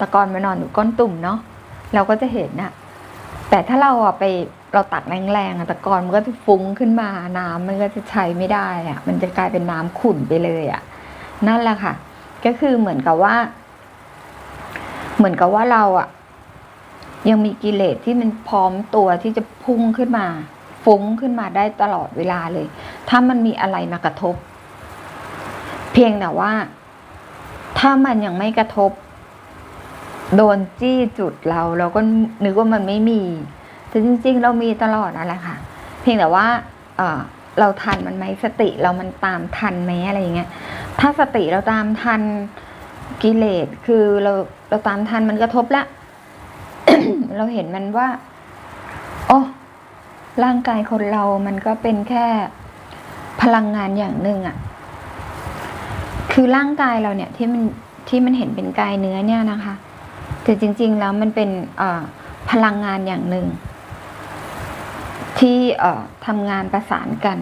ตะกอนมานอนอยู่ก้นตุ่มเนาะเราก็จะเห็นน่ะแต่ถ้าเราอะไปเราตักแรงๆอะตะกอนมันก็จะฟุ้งขึ้นมาน้ำมันก็จะใช้ไม่ได้อะมันจะกลายเป็นน้ำขุ่นไปเลยอะนั่นแหละค่ะ ก็คือเหมือนกับว่า เหมือนกับว่าเราอะยังมีกิเลสที่มันพร้อมตัวที่จะพุ่งขึ้นมา ฟุ้งขึ้นมาได้ตลอดเวลาเลย ถ้ามันมีอะไรมากระทบ เพียงแต่ว่า ถ้ามันยังไม่กระทบ โดนจี้จุดเรา เราก็นึกว่ามันไม่มีแต่จริง ๆ เรามีตลอดนั่นแหละค่ะ เพียงแต่ว่าเออเราทันมันไหมสติเรามันตามทันไหมอะไรอย่างเงี้ย ถ้าสติเราตามทันกิเลสคือเราเราตามทันมันกระทบละ เราเห็นมันว่าโอ้ร่างกายคนเรามันก็เป็นแค่พลังงานอย่างหนึ่งอะคือร่างกายเราเนี่ยที่มันที่มันเห็นเป็นกายเนื้อเนี่ยนะคะ แต่จริง ๆ แล้วมันเป็นพลังงานอย่างหนึ่ง ที่ทำงานประสานกัน